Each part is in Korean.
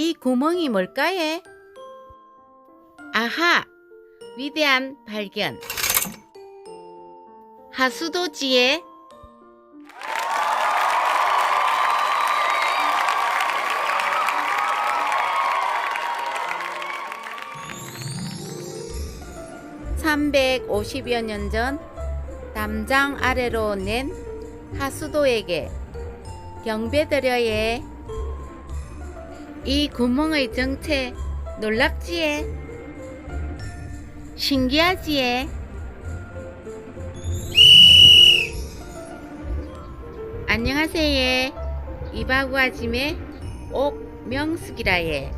이 구멍이 뭘까에? 아하! 위대한 발견. 하수도지에 (350여 년 전) 담장 아래로 낸 하수도에게 경배드려예 이 구멍의 정체 놀랍지에? 신기하지에? 안녕하세요. 이바구아짐의 옥명숙이라예.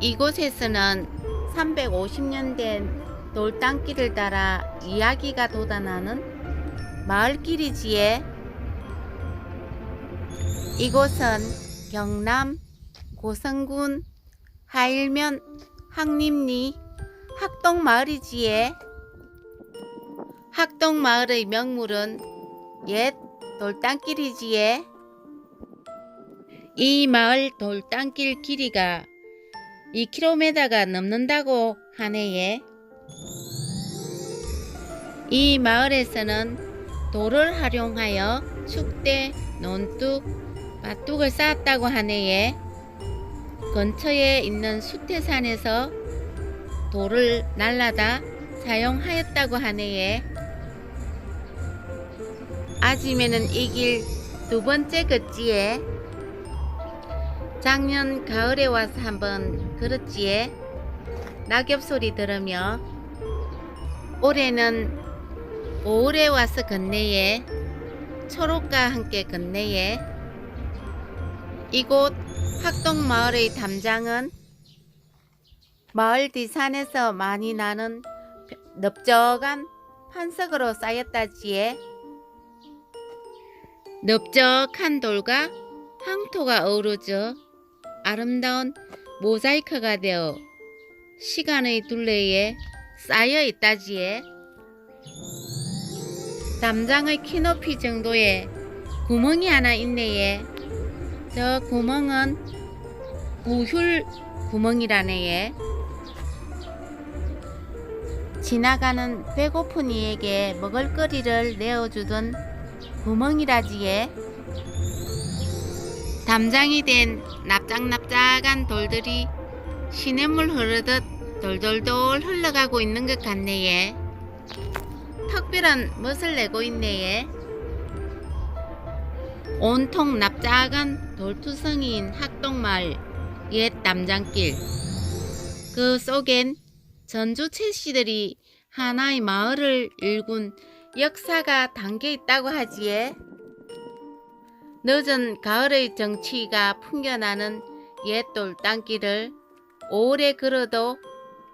이곳에서는 350년 된 돌담길을 따라 이야기가 돋아나는 마을길이지에. 이곳은 경남 고성군 하일면 항림리 학동마을이지에. 학동마을의 명물은 옛 돌담길이지에. 이 마을 돌담길 길이가 2km가 넘는다고 하네에 이 마을에서는 돌을 활용하여 축대, 논뚝, 밭둑을 쌓았다고 하네에 근처에 있는 수태산에서 돌을 날라다 사용하였다고 하네에 아침에는 이 길 두 번째 걷지에 작년 가을에 와서 한번 걸었지에 낙엽 소리 들으며 올해는 5월에 와서 걷네에 초록과 함께 걷네에 이곳 학동 마을의 담장은 마을 뒤산에서 많이 나는 넓적한 판석으로 쌓였다지에 넓적한 돌과 황토가 어우러져 아름다운 모자이크가 되어 시간의 둘레에 쌓여 있다지에 담장의 키높이 정도의 구멍이 하나 있네에 저 구멍은 구휼 구멍이라네에 지나가는 배고픈 이에게 먹을거리를 내어주던 구멍이라지에 담장이 된 납작납작한 돌들이 시냇물 흐르듯 돌돌돌 흘러가고 있는 것 같네에 특별한 멋을 내고 있네에 온통 납작한 돌투성이인 학동마을 옛 담장길. 그 속엔 전주 채씨들이 하나의 마을을 일군 역사가 담겨 있다고 하지에 늦은 가을의 정취가 풍겨나는 옛 돌담길을 오래 걸어도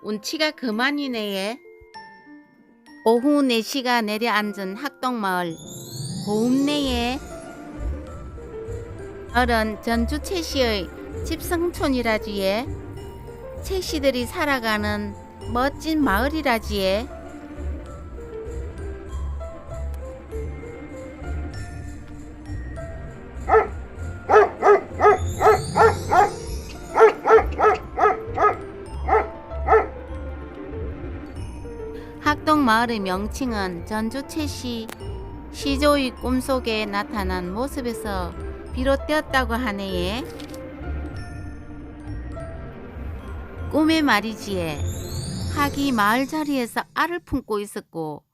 운치가 그만이네에. 오후 4시가 내려앉은 학동마을 고읍내에 마을은 전주 채씨의 집성촌이라지에 채씨들이 살아가는 멋진 마을이라지에 학동 마을의 명칭은 전주 채씨 시조의 꿈속에 나타난 모습에서 비롯되었다고 하네에 꿈의 말이지에 학이 마을 자리에서 알을 품고 있었고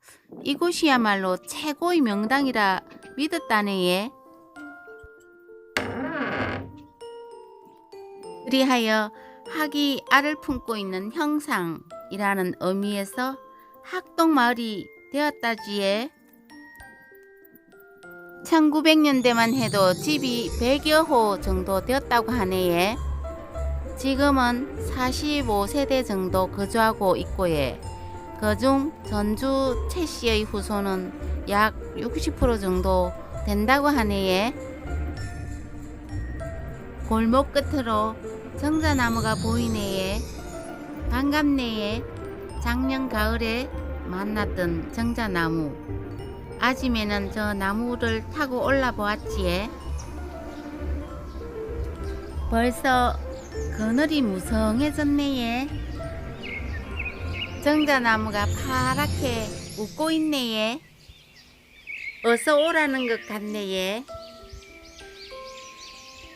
이곳이야말로 최고의 명당이라 믿었다네에 그리하여 학이 알을 품고 있는 형상이라는 의미에서 학동마을이 되었다지에 1900년대만 해도 집이 100여 호 정도 되었다고 하네에 지금은 45세대 정도 거주하고 있고에 그중 전주 최 씨의 후손은 약 60% 정도 된다고 하네에 골목 끝으로 정자나무가 보이네에 반갑네에 작년 가을에 만났던 정자나무 아침에는 저 나무를 타고 올라 보았지에 벌써 그늘이 무성해졌네 예. 정자나무가 파랗게 웃고 있네 예. 어서 오라는 것 같네 예.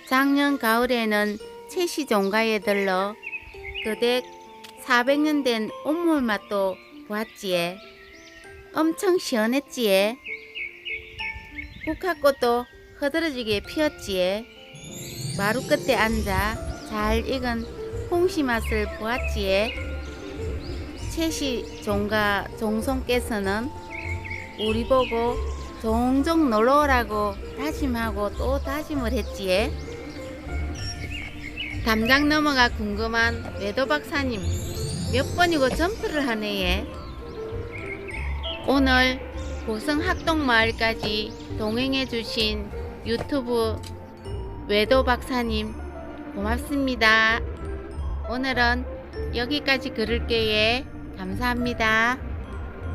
작년 가을에는 채시 종가에 들러 그댁 400년 된 온물 맛도 보았지에. 엄청 시원했지에. 국화꽃도 흐드러지게 피었지에. 마루 끝에 앉아 잘 익은 홍시 맛을 보았지에. 채시 종가 종손께서는 우리 보고 종종 놀러 오라고 다짐하고 또 다짐을 했지에. 담장 넘어가 궁금한 외도 박사님 몇 번이고 점프를 하네예. 오늘 고성 학동마을까지 동행해 주신 유튜브 외도 박사님 고맙습니다. 오늘은 여기까지 그을게요. 감사합니다.